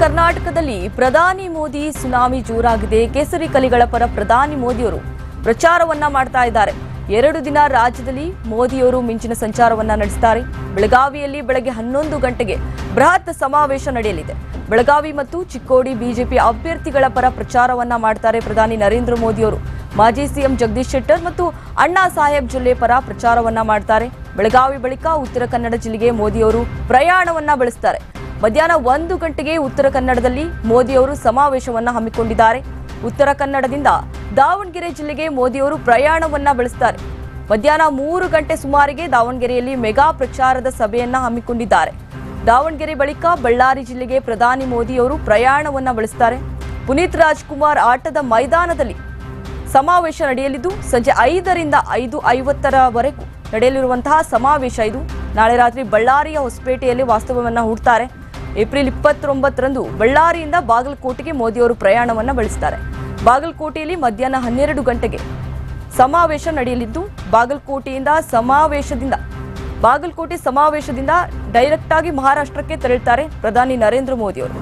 ಕರ್ನಾಟಕದಲ್ಲಿ ಪ್ರಧಾನಿ ಮೋದಿ ಸುನಾಮಿ ಜೋರಾಗಿದೆ. ಕೇಸರಿ ಕಲಿಗಳ ಪರ ಪ್ರಧಾನಿ ಮೋದಿಯವರು ಪ್ರಚಾರವನ್ನ ಮಾಡ್ತಾ ಇದ್ದಾರೆ. ಎರಡು ದಿನ ರಾಜ್ಯದಲ್ಲಿ ಮೋದಿಯವರು ಮಿಂಚಿನ ಸಂಚಾರವನ್ನ ನಡೆಸುತ್ತಾರೆ ಬೆಳಗಾವಿಯಲ್ಲಿ ಬೆಳಗ್ಗೆ ಹನ್ನೊಂದು ಗಂಟೆಗೆ ಬೃಹತ್ ಸಮಾವೇಶ ನಡೆಯಲಿದೆ. ಬೆಳಗಾವಿ ಮತ್ತು ಚಿಕ್ಕೋಡಿ ಬಿಜೆಪಿ ಅಭ್ಯರ್ಥಿಗಳ ಪರ ಪ್ರಚಾರವನ್ನ ಮಾಡ್ತಾರೆ ಪ್ರಧಾನಿ ನರೇಂದ್ರ ಮೋದಿಯವರು. ಮಾಜಿ ಸಿಎಂ ಜಗದೀಶ್ ಶೆಟ್ಟರ್ ಮತ್ತು ಅಣ್ಣಾ ಸಾಹೇಬ್ ಜಿಲ್ಲೆ ಪರ ಪ್ರಚಾರವನ್ನ ಮಾಡ್ತಾರೆ. ಬೆಳಗಾವಿ ಬಳಿಕ ಉತ್ತರ ಕನ್ನಡ ಜಿಲ್ಲೆಗೆ ಮೋದಿಯವರು ಪ್ರಯಾಣವನ್ನ ಬೆಳೆಸ್ತಾರೆ. ಮಧ್ಯಾಹ್ನ ಒಂದು ಗಂಟೆಗೆ ಉತ್ತರ ಕನ್ನಡದಲ್ಲಿ ಮೋದಿಯವರು ಸಮಾವೇಶವನ್ನ ಹಮ್ಮಿಕೊಂಡಿದ್ದಾರೆ. ಉತ್ತರ ಕನ್ನಡದಿಂದ ದಾವಣಗೆರೆ ಜಿಲ್ಲೆಗೆ ಮೋದಿಯವರು ಪ್ರಯಾಣವನ್ನ ಬೆಳೆಸುತ್ತಾರೆ ಮಧ್ಯಾಹ್ನ ಮೂರು ಗಂಟೆ ಸುಮಾರಿಗೆ ದಾವಣಗೆರೆಯಲ್ಲಿ ಮೆಗಾ ಪ್ರಚಾರದ ಸಭೆಯನ್ನ ಹಮ್ಮಿಕೊಂಡಿದ್ದಾರೆ. ದಾವಣಗೆರೆ ಬಳಿಕ ಬಳ್ಳಾರಿ ಜಿಲ್ಲೆಗೆ ಪ್ರಧಾನಿ ಮೋದಿಯವರು ಪ್ರಯಾಣವನ್ನ ಬೆಳೆಸುತ್ತಾರೆ ಪುನೀತ್ ರಾಜ್ಕುಮಾರ್ ಆಟದ ಮೈದಾನದಲ್ಲಿ ಸಮಾವೇಶ ನಡೆಯಲಿದ್ದು, ಸಂಜೆ ಐದರಿಂದ ಐದು ಐವತ್ತರವರೆಗೂ ನಡೆಯಲಿರುವಂತಹ ಸಮಾವೇಶ ಇದು. ನಾಳೆ ರಾತ್ರಿ ಬಳ್ಳಾರಿಯ ಹೊಸಪೇಟೆಯಲ್ಲಿ ವಾಸ್ತವವನ್ನು ಹೂಡ್ತಾರೆ. ಏಪ್ರಿಲ್ ಇಪ್ಪತ್ತೊಂಬತ್ತರಂದು ಬಳ್ಳಾರಿಯಿಂದ ಬಾಗಲಕೋಟೆಗೆ ಮೋದಿಯವರು ಪ್ರಯಾಣವನ್ನು ಬಳಸ್ತಾರೆ. ಬಾಗಲಕೋಟೆಯಲ್ಲಿ ಮಧ್ಯಾಹ್ನ ಹನ್ನೆರಡು ಗಂಟೆಗೆ ಸಮಾವೇಶ ನಡೆಯಲಿದ್ದು, ಬಾಗಲಕೋಟೆಯಿಂದ ಸಮಾವೇಶದಿಂದ, ಬಾಗಲಕೋಟೆ ಸಮಾವೇಶದಿಂದ ಡೈರೆಕ್ಟ್ ಆಗಿ ಮಹಾರಾಷ್ಟ್ರಕ್ಕೆ ತೆರಳುತ್ತಾರೆ ಪ್ರಧಾನಿ ನರೇಂದ್ರ ಮೋದಿಯವರು.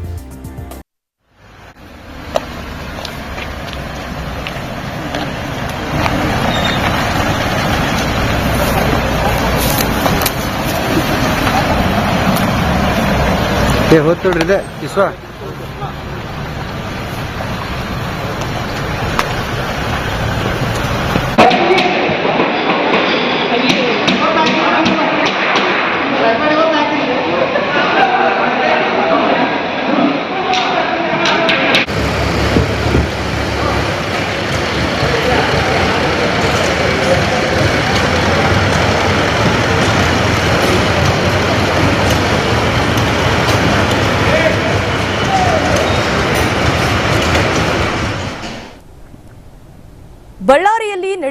ಏ ಹೋಗ್ತೇಳ್ರಿ ಇದೆ. ವಿಶ್ವ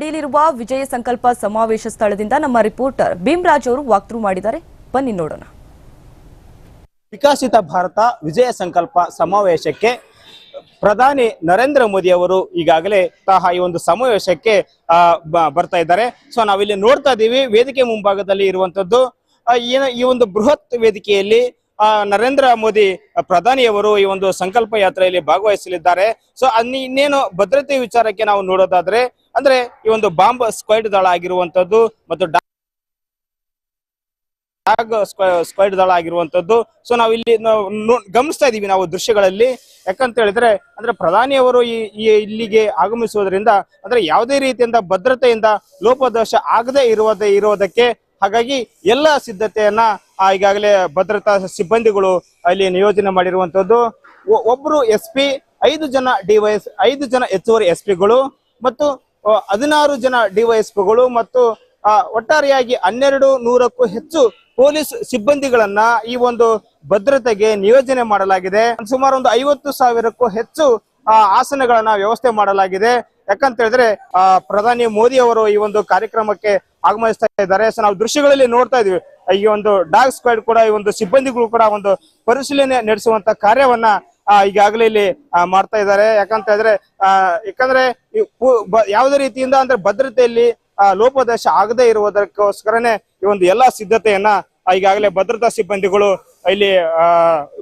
ನಡೆಯಲಿರುವ ವಿಜಯ ಸಂಕಲ್ಪ ಸಮಾವೇಶ ಸ್ಥಳದಿಂದ ನಮ್ಮ ರಿಪೋರ್ಟರ್ ಭೀಮರಾಜ್ ಅವರು ವಾಕ್ಥ್ರೂ ಮಾಡಿದ್ದಾರೆ. ಬನ್ನಿ ನೋಡೋಣ. ವಿಕಸಿತ ಭಾರತ ವಿಜಯ ಸಂಕಲ್ಪ ಸಮಾವೇಶಕ್ಕೆ ಪ್ರಧಾನಿ ನರೇಂದ್ರ ಮೋದಿ ಅವರು ಈಗಾಗಲೇ ತಹ ಈ ಒಂದು ಸಮಾವೇಶಕ್ಕೆ ಬರ್ತಾ ಇದ್ದಾರೆ. ಸೊ ನಾವಿಲ್ಲಿ ನೋಡ್ತಾ ಇದ್ದೀವಿ, ವೇದಿಕೆ ಮುಂಭಾಗದಲ್ಲಿ ಇರುವಂತದ್ದು ಈ ಒಂದು ಬೃಹತ್ ವೇದಿಕೆಯಲ್ಲಿ ನರೇಂದ್ರ ಮೋದಿ ಪ್ರಧಾನಿಯವರು ಈ ಒಂದು ಸಂಕಲ್ಪ ಯಾತ್ರೆಯಲ್ಲಿ ಭಾಗವಹಿಸಲಿದ್ದಾರೆ. ಸೊ ಅನ್ನಿ ಇನ್ನೇನು ಭದ್ರತೆ ವಿಚಾರಕ್ಕೆ ನಾವು ನೋಡೋದಾದ್ರೆ ಅಂದ್ರೆ ಈ ಒಂದು ಬಾಂಬ್ ಸ್ಕ್ವೈಡ್ ದಳ ಆಗಿರುವಂತದ್ದು ಮತ್ತು ಡಾಗ್ ಸ್ಕ್ವೈಡ್ ದಳ ಆಗಿರುವಂತದ್ದು. ಸೊ ನಾವು ಇಲ್ಲಿ ಗಮನಿಸ್ತಾ ಇದೀವಿ ನಾವು ದೃಶ್ಯಗಳಲ್ಲಿ. ಯಾಕಂತ ಹೇಳಿದ್ರೆ, ಅಂದ್ರೆ ಪ್ರಧಾನಿಯವರು ಈ ಇಲ್ಲಿಗೆ ಆಗಮಿಸುವುದರಿಂದ, ಅಂದ್ರೆ ಯಾವುದೇ ರೀತಿಯಿಂದ ಭದ್ರತೆಯಿಂದ ಲೋಪದೋಷ ಆಗದೆ ಇರುವುದೇ ಇರೋದಕ್ಕೆ ಹಾಗಾಗಿ ಎಲ್ಲ ಸಿದ್ಧತೆಯನ್ನ ಈಗಾಗಲೇ ಭದ್ರತಾ ಸಿಬ್ಬಂದಿಗಳು ಅಲ್ಲಿ ನಿಯೋಜನೆ ಮಾಡಿರುವಂತದ್ದು. ಒಬ್ರು ಎಸ್ ಪಿ, ಐದು ಜನ ಡಿವೈಎಸ್ ಐದು ಜನ ಹೆಚ್ಚುವರಿ ಎಸ್ ಪಿಗಳು ಮತ್ತು ಹದಿನಾರು ಜನ ಡಿವೈಎಸ್ಪಿಗಳು ಮತ್ತು ಒಟ್ಟಾರೆಯಾಗಿ ಹನ್ನೆರಡು ನೂರಕ್ಕೂ ಹೆಚ್ಚು ಪೊಲೀಸ್ ಸಿಬ್ಬಂದಿಗಳನ್ನ ಈ ಒಂದು ಭದ್ರತೆಗೆ ನಿಯೋಜನೆ ಮಾಡಲಾಗಿದೆ. ಸುಮಾರು ಒಂದು ಐವತ್ತು ಸಾವಿರಕ್ಕೂ ಹೆಚ್ಚು ಆಸನಗಳನ್ನ ವ್ಯವಸ್ಥೆ ಮಾಡಲಾಗಿದೆ. ಯಾಕಂತ ಹೇಳಿದ್ರೆ ಆ, ಪ್ರಧಾನಿ ಮೋದಿ ಅವರು ಈ ಒಂದು ಕಾರ್ಯಕ್ರಮಕ್ಕೆ ಆಗಮಿಸ್ತಾ ಇದ್ದಾರೆ. ಸೊ ನಾವು ದೃಶ್ಯಗಳಲ್ಲಿ ನೋಡ್ತಾ ಇದೀವಿ ಈ ಒಂದು ಡಾಗ್ ಸ್ಕ್ವಾಡ್ ಕೂಡ ಈ ಒಂದು ಸಿಬ್ಬಂದಿಗಳು ಕೂಡ ಒಂದು ಪರಿಶೀಲನೆ ನಡೆಸುವಂತ ಕಾರ್ಯವನ್ನ ಈಗಾಗಲೇ ಇಲ್ಲಿ ಮಾಡ್ತಾ ಇದ್ದಾರೆ. ಯಾಕಂತ ಹೇಳಿದ್ರೆ ಯಾಕಂದ್ರೆ ಯಾವುದೇ ರೀತಿಯಿಂದ ಅಂದ್ರೆ ಭದ್ರತೆಯಲ್ಲಿ ಲೋಪದೋಷ ಆಗದೆ ಇರುವುದಕ್ಕೋಸ್ಕರನೇ ಈ ಒಂದು ಎಲ್ಲಾ ಸಿದ್ಧತೆಯನ್ನ ಈಗಾಗಲೇ ಭದ್ರತಾ ಸಿಬ್ಬಂದಿಗಳು ಇಲ್ಲಿ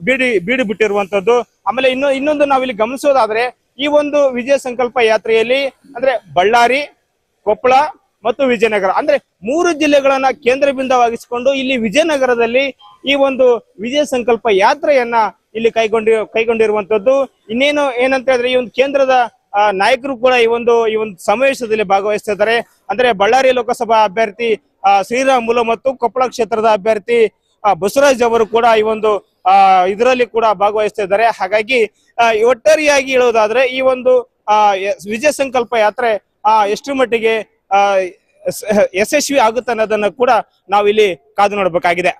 ಬೀಡಿ ಬೀಡಿ ಬಿಟ್ಟಿರುವಂತದ್ದು. ಆಮೇಲೆ ಇನ್ನು, ಇನ್ನೊಂದು ನಾವಿಲ್ಲಿ ಗಮನಿಸೋದಾದ್ರೆ, ಈ ಒಂದು ವಿಜಯ ಸಂಕಲ್ಪ ಯಾತ್ರೆಯಲ್ಲಿ, ಅಂದ್ರೆ ಬಳ್ಳಾರಿ, ಕೊಪ್ಪಳ ಮತ್ತು ವಿಜಯನಗರ. ಅಂದ್ರೆ ಮೂರು ಜಿಲ್ಲೆಗಳನ್ನ ಕೇಂದ್ರ ಬಿಂದವಾಗಿಸಿಕೊಂಡು ಇಲ್ಲಿ ವಿಜಯನಗರದಲ್ಲಿ ಈ ಒಂದು ವಿಜಯ ಸಂಕಲ್ಪ ಯಾತ್ರೆಯನ್ನ ಇಲ್ಲಿ ಕೈಗೊಂಡಿ, ಕೈಗೊಂಡಿರುವಂತದ್ದು. ಇನ್ನೇನು ಏನಂತ ಹೇಳಿದ್ರೆ, ಈ ಒಂದು ಕೇಂದ್ರದ ನಾಯಕರು ಕೂಡ ಈ ಒಂದು ಈ ಒಂದು ಸಮಾವೇಶದಲ್ಲಿ ಭಾಗವಹಿಸ್ತಾ ಅಂದ್ರೆ ಬಳ್ಳಾರಿ ಲೋಕಸಭಾ ಅಭ್ಯರ್ಥಿ ಶ್ರೀರಾಮುಲು ಮತ್ತು ಕೊಪ್ಪಳ ಕ್ಷೇತ್ರದ ಅಭ್ಯರ್ಥಿ ಬಸವರಾಜ್ ಅವರು ಕೂಡ ಈ ಒಂದು ಇದರಲ್ಲಿ ಕೂಡ ಭಾಗವಹಿಸ್ತಾ ಹಾಗಾಗಿ ಒಟ್ಟಾರಿಯಾಗಿ ಹೇಳೋದಾದ್ರೆ ಈ ಒಂದು ವಿಜಯ ಸಂಕಲ್ಪ ಯಾತ್ರೆ ಎಷ್ಟು ಮಟ್ಟಿಗೆ ಯಶಸ್ವಿ ಆಗುತ್ತೆ ಅನ್ನೋದನ್ನ ಕೂಡ ನಾವಿಲ್ಲಿ ಕಾದು ನೋಡ್ಬೇಕಾಗಿದೆ.